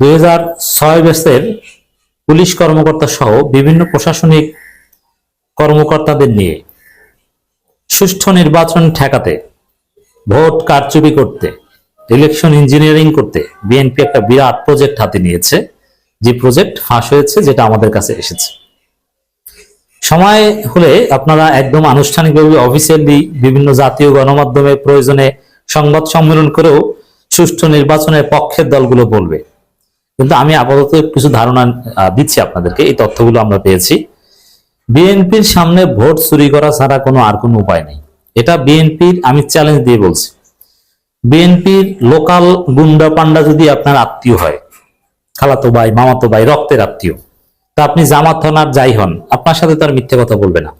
দুই হাজার ছয় ব্যাচের পুলিশ কর্মকর্তা সহ বিভিন্ন প্রশাসনিক কর্মকর্তাদের নিয়ে সুষ্ঠু নির্বাচন ঠেকাতে, ভোট কারচুপি করতে, ইলেকশন ইঞ্জিনিয়ারিং করতে বিএনপি একটা বিরাট প্রজেক্ট হাতে নিয়েছে। যে প্রজেক্ট ফাঁস হয়েছে, যেটা আমাদের কাছে এসেছে। সময় হলে আপনারা একদম আনুষ্ঠানিকভাবে অফিসিয়ালি বিভিন্ন জাতীয় গণমাধ্যমে প্রয়োজনে সংবাদ সম্মেলন করেও সুষ্ঠু নির্বাচনের পক্ষের দলগুলো বলবে। কিন্তু আমি আপাতত কিছু ধারণা দিচ্ছি আপনাদেরকে। এই তথ্যগুলো আমরা পেয়েছি। বিএনপির সামনে ভোট চুরি করা ছাড়া কোনো আর কোনো উপায় নেই। এটা বিএনপির, আমি চ্যালেঞ্জ দিয়ে বলছি। বিএনপির লোকাল গুন্ডা পান্ডা যদি আপনার আত্মীয় হয়, খালাতো ভাই, মামাতো ভাই, রক্তের আত্মীয়, তা আপনি জামাত হন আর যাই হন, আপনার সাথে তার মিথ্যে কথা বলবে না।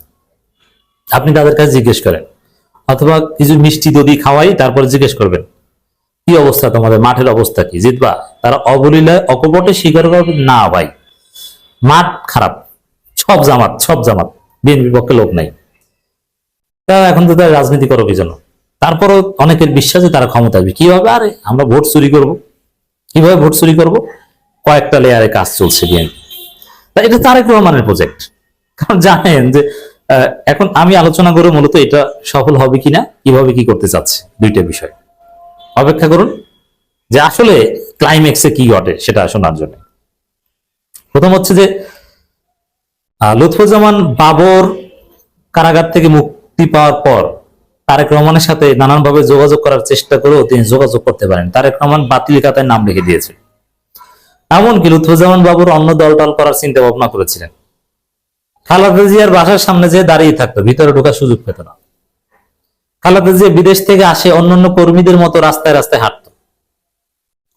আপনি তাদের কাছে জিজ্ঞেস করেন, অথবা কিছু মিষ্টি যদি খাওয়াই, তারপর জিজ্ঞেস করবেন। কি অবস্থা, তোমাদের মাঠের অবস্থা কি? জিতবা? তারা অবলীলায়, অকপটে স্বীকার করবে না ভাই। মাঠ খারাপ। সব জামাত সব জামাত। বিএনপির পক্ষে লোক নাই। তারা এখন তো তারা রাজনীতি করো কি জন্য তারপরও অনেকের বিশ্বাস তারা ক্ষমতা আসবে। কীভাবে? আরে, আমরা ভোট চুরি করব। কীভাবে ভোট চুরি করব? কয়েকটা লেয়ারে কাজ চলছে বিএনপি। তা এটা তারেক রহমানের প্রজেক্ট কারণ জানেন যে এখন আমি আলোচনা করে মূলত এটা সফল হবে কিনা, কীভাবে কি করতে চাচ্ছে, দুইটা বিষয়। অপেক্ষা করুন যে আসলে ক্লাইম্যাক্সে কি ঘটে সেটা শোনার জন্য। প্রথম হচ্ছে যে লুৎফুজ্জামান বাবর কারাগার থেকে মুক্তি পাওয়ার পর তারেক রহমানের সাথে নানানভাবে যোগাযোগ করার চেষ্টা করেও তিনি যোগাযোগ করতে পারেন তারেক রহমান বাতিল খাতায় নাম লিখে দিয়েছে। এমনকি লুৎফুজ্জামান বাবুর অন্য দল দলটল করার চিন্তা ভাবনা করেছিলেন। খালাদা জিয়ার বাসার সামনে যে দাঁড়িয়ে থাকতো, ভিতরে ঢোকার সুযোগ পেত না। খালাদা জিয়া বিদেশ থেকে আসে অন্যান্য কর্মীদের মতো রাস্তায় রাস্তায় হাঁটতো।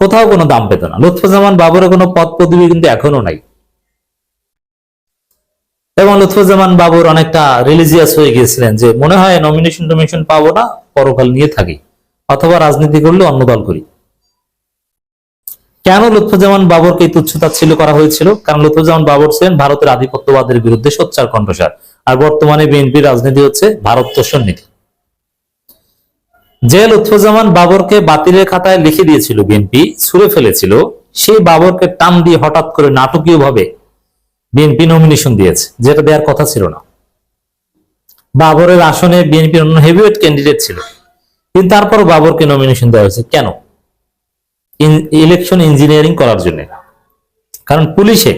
কোথাও কোনো দাম পেত না। লুৎফুজ্জামান বাবুরের কোনো পদ পদবি কিন্তু এখনও নাই। এবং লুৎফুজ্জামান বাবুর অনেকটা রিলিজিয়াস হয়ে গিয়েছিলেন যে মনে হয় নমিনেশন টমিনেশন পাবো না, পরকাল নিয়ে থাকি, অথবা রাজনীতি করলে অন্য দল করি। কেন লুৎফুজ্জামান বাবরকে তুচ্ছতা ছিল করা হয়েছিল? কারণ লুৎফুজ্জামান বাবর ছিলেন ভারতের আধিপত্যবাদের বিরুদ্ধে সোচ্চার কণ্ঠস্বর আর বর্তমানে বিএনপির রাজনীতি হচ্ছে ভারত তোষণ নীতি। যে লুৎফুজ্জামান বাবরকে বাতিলের খাতায় লিখে দিয়েছিল বিএনপি, ছুড়ে ফেলেছিল, সেই বাবরকে টান দিয়ে হঠাৎ করে নাটকীয় ভাবে বিএনপি নমিনেশন দিয়েছে, যেটা দেওয়ার কথা ছিল না। বাবরের আসনে বিএনপির অন্য হেভিওয়েট ক্যান্ডিডেট ছিল। কিন্তু তারপর বাবরকে নমিনেশন দেওয়া হয়েছে কেন? ইলেকশন ইঞ্জিনিয়ারিং করার জন্য। কারণ পুলিশে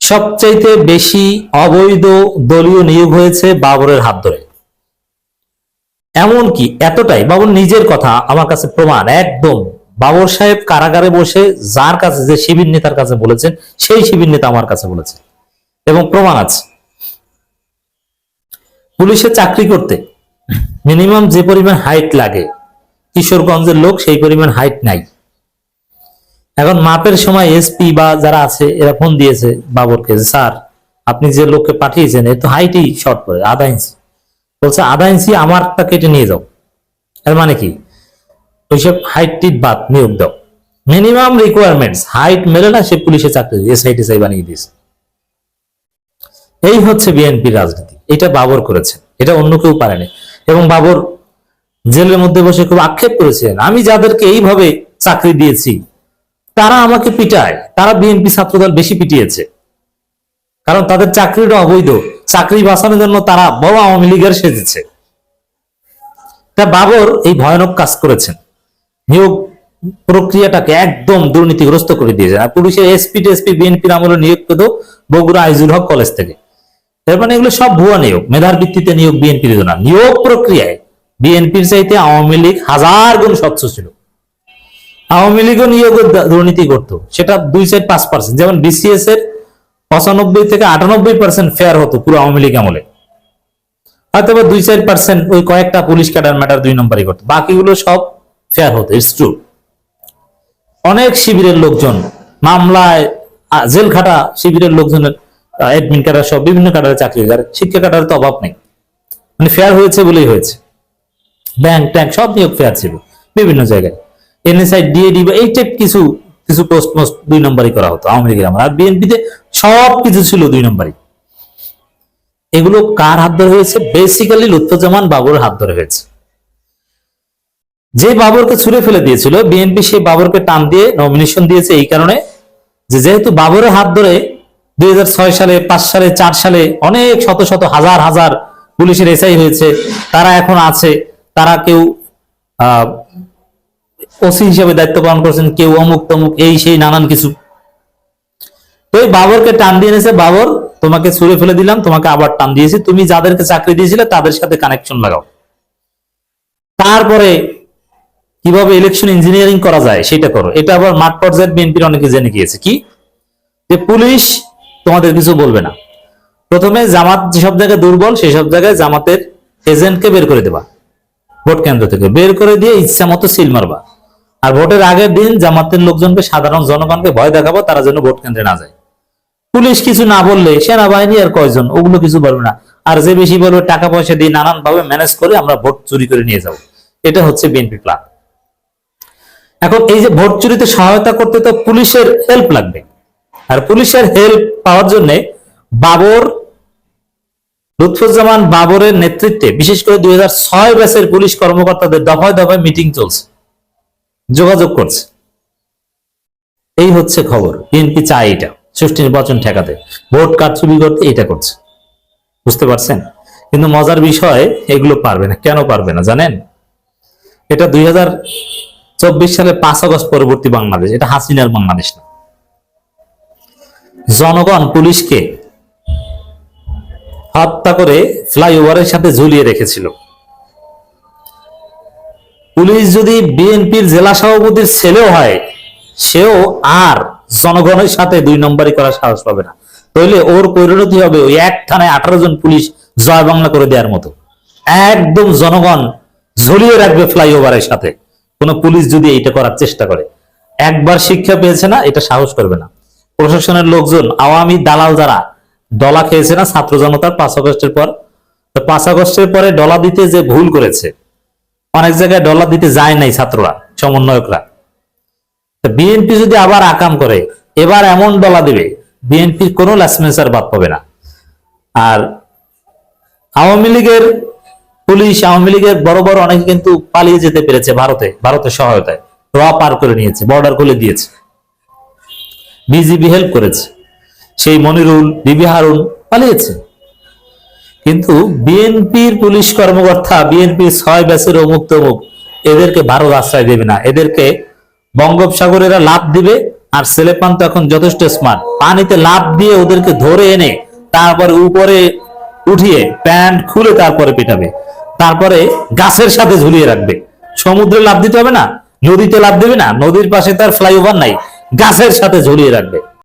সবচাইতে বেশি অবৈধ দলীয় নিয়োগ হয়েছে বাবরের হাত ধরে। এমনকি এতটাই, বাবুর নিজের কথা আমার কাছে প্রমাণ, একদম। বাবর সাহেব কারাগারে বসে যার কাছে, যে শিবির নেতার কাছে বলেছেন, সেই শিবির নেতা আমার কাছে বলেছে। এবং প্রমাণ আছে। পুলিশে চাকরি করতে মিনিমাম যে পরিমাণ হাইট লাগে, কিশোরগঞ্জের লোক সেই পরিমাণ হাইট নাই। এখন মাপের সময় এসপি বা যারা আছে, এরা ফোন দিয়েছে বাবরকে স্যার, আপনি যে লোককে পাঠিয়েছেন এ তো হাইটই শর্ট করে আধা ইঞ্চি। বলছে, আধা ইঞ্চি আমারটা কেটে নিয়ে যাও। এর মানে কি? ওইসব হাইট টিট বাদ নিয়োগ দাও। মিনিমাম রিকোয়ারমেন্টস হাইট মেলে না, সে পুলিশে চাকরি এস আই টেস আই বানিয়ে দিয়েছে। এই হচ্ছে বিএনপির রাজনীতি। এটা বাবর করেছেন এটা অন্য কেউ পারেনি। এবং বাবর জেলের মধ্যে বসে খুব আক্ষেপ করেছেন, আমি যাদেরকে এইভাবে চাকরি দিয়েছি, তারা আমাকে পিটায়। তারা বিএনপি ছাত্রদল বেশি পিটিয়েছে। কারণ তাদের চাকরিটা অবৈধ। চাকরি বাঁচানোর জন্য তারা বড় আওয়ামী লীগের সেজেছে। তা বাবর এই ভয়ানক কাজ করেছেন। নিয়োগ প্রক্রিয়াটাকে একদম দুর্নীতিগ্রস্ত করে দিয়েছেন। আর পুলিশের এসপি টেসপি বিএনপির আমলে নিয়োগ পেত বগুড়া আইজুল হক কলেজ থেকে। এর মানে এগুলো সব ভুয়া নিয়োগ, মেধার ভিত্তিতে নিয়োগ বিএনপির না নিয়োগ প্রক্রিয়ায় বিএনপির চাইতে আওয়ামী লীগ হাজার গুণ স্বচ্ছ ছিল। আওয়ামী লীগও নিয়োগ দুর্নীতি করত। সেটা দুই সাইড পাঁচ পার্সেন্ট। যেমন বিসিএস এর পঁচানব্বই থেকে আটানব্বই পার্সেন্ট ফেয়ার হতো পুরো আওয়ামী লীগ আমলে। হয়তো দুই চার পার্সেন্ট ওই কয়েকটা পুলিশ ক্যাডার ম্যাটার দুই নম্বরই করতো। বাকিগুলো সব ফেয়ার হতো ইটস ট্রু অনেক শিবিরের লোকজন মামলায় জেল খাটা শিবিরের লোকজনের অ্যাডমিন ক্যাডার সব বিভিন্ন ক্যাডারে চাকরি করে। শিক্ষা ক্যাডারের তো অভাব নেই। মানে ফেয়ার হয়েছে বলেই হয়েছে। ব্যাংক ট্যাঙ্ক সব নিয়োগ ফেয়ার ছিল বিভিন্ন জায়গায়। এনএসআই ডিএডি বা এই টাইপ কিছু কিছু পোস্ট মোস্ট দুই নম্বরই করা হতো আওয়ামী লীগের আমার আর বিএনপিতে সব কিছু ছিল দুই নম্বরই। এগুলো কার হাত ধরে হয়েছে? বেসিক্যালি লুৎফুজ্জামান বাবুর হাত ধরে হয়েছে। যে বাবরকে ছুড়ে ফেলে দিয়েছিল, বিএনপি সেই বাবরকে টান দিয়ে নমিনেশন দিয়েছে এই কারণে যে যেহেতু বাবরের হাত ধরে দুই হাজার ছয় সালে, পাঁচ সালে, চার সালে অনেক শত শত হাজার হাজার পুলিশের এসআই হয়েছে, তারা এখন আছে, তারা কেউ ওসি হিসেবে দায়িত্ব পালন করছেন, কেউ অমুক তমুক, এই সেই নানান কিছু। তো এই বাবরকে টান দিয়ে এনেছে, বাবর, তোমাকে ছুড়ে ফেলে দিলাম, তোমাকে আবার টান দিয়েছি। তুমি যাদেরকে চাকরি দিয়েছিলে, তাদের সাথে কানেকশন লাগাও। তারপরে কীভাবে ইলেকশন ইঞ্জিনিয়ারিং করা যায়, সেটা করো। এটা আবার মাঠ পর্যায়ে বিএনপির অনেকে জেনে গিয়েছে। কি? যে পুলিশ তোমাদের কিছু বলবে না। প্রথমে জামাত যেসব জায়গায় দুর্বল, সেসব জায়গায় জামাতের এজেন্টকে বের করে দেবা। ভোট কেন্দ্র থেকে। বের করে দিয়ে ইচ্ছা মতো সিল মারবা। আর ভোটের আগের দিন জামাতের লোকজনকে সাধারণ জনগণকে ভয় দেখাবো, তারা যেন ভোট কেন্দ্রে না যায়। পুলিশ কিছু না বললে সেনাবাহিনী আর কয়জন? ওগুলো কিছু বলবে না। আর যে বেশি বলবে, টাকা পয়সা দিয়ে নানান ভাবে ম্যানেজ করে আমরা ভোট চুরি করে নিয়ে যাব। এটা হচ্ছে বিএনপি প্ল্যান এখন এই যে ভোট চুরিতে সহায়তা করতে তো পুলিশের হেল্প লাগবে। আর পুলিশের হেল্প পাওয়ার জন্য বাবর, লুৎফুজ্জামান বাবরের নেতৃত্বে, বিশেষ করে দুই হাজার ছয় ব্যাচের পুলিশ কর্মকর্তাদের দফায় দফায় মিটিং চলছে। যোগাযোগ করছে। এই হচ্ছে খবর। বিএনপি চায় এটা সুষ্ঠু নির্বাচন ঠেকাতে। ভোট কারচুপি করতে এটা করছে। বুঝতে পারছেন? কিন্তু মজার বিষয়, এগুলো পারবে না। কেন পারবে না জানেন? এটা দুই চব্বিশ সালে পাঁচ আগস্ট পরবর্তী বাংলাদেশ। এটা হাসিনার বাংলাদেশ না। জনগণ পুলিশকে হত্যা করে ফ্লাইওভারের সাথে ঝুলিয়ে রেখেছিল। পুলিশ যদি বিএনপির জেলা সভাপতির ছেলেও হয়, সেও আর জনগণের সাথে দুই নম্বরই করার সাহস পাবে না। তাহলে ওর পরিণতি হবে ওই এক থানায় আঠারো জন পুলিশ জয় বাংলা করে দেওয়ার মতো। একদম জনগণ ঝুলিয়ে রাখবে ফ্লাইওভারের সাথে। কোন পুলিশ যদি এইটা করার চেষ্টা করে, একবার শিক্ষা পেয়েছে না, এটা সাহস করবে না। প্রশাসনের লোকজন, আওয়ামী দালাল যারা, ডলা খেয়েছে না ছাত্র জনতার পাঁচ আগস্টের পর পাঁচ আগস্টের পরে ডলা দিতে যে ভুল করেছে অনেক জায়গায় ডলার দিতে যায় নাই ছাত্ররা, সমন্বয়করা। বিএনপি যদি আবার আকাম করে, এবার এমন ডলা দেবে বিএনপির কোনো লাসমেন্সার বাদ পাবে না। আর আওয়ামী লীগের পুলিশ, আওয়ামী লীগের বড় বড় অনেকে কিন্তু পালিয়ে যেতে পেরেছে ভারতে, ভারতের সহায়তায়। র পার করে নিয়েছে বর্ডার খুলে দিয়েছে। বিজিবি হেল্প করেছে। সেই মনিরুল বিবি হারুন পালিয়েছে। কিন্তু বিএনপির পুলিশ কর্মকর্তা বিএনপির ছয় ব্যাচের অমুক তমুক এদেরকে ভারত আশ্রয় দেবে না। এদেরকে বঙ্গোপসাগরেরা লাভ দিবে, আর ছেলেপান তো এখন যথেষ্ট স্মার্ট পানিতে লাভ দিয়ে ওদেরকে ধরে এনে তারপরে উপরে উঠিয়ে প্যান্ট খুলে তারপরে পেটাবে। তারপরে গাছের সাথে ঝুলিয়ে রাখবে। সমুদ্রে লাভ দিতে হবে না, নদীতে লাভ দেবে না, নদীর পাশে তার ফ্লাইওভার নাই, গাছের সাথে ঝুলিয়ে রাখবে।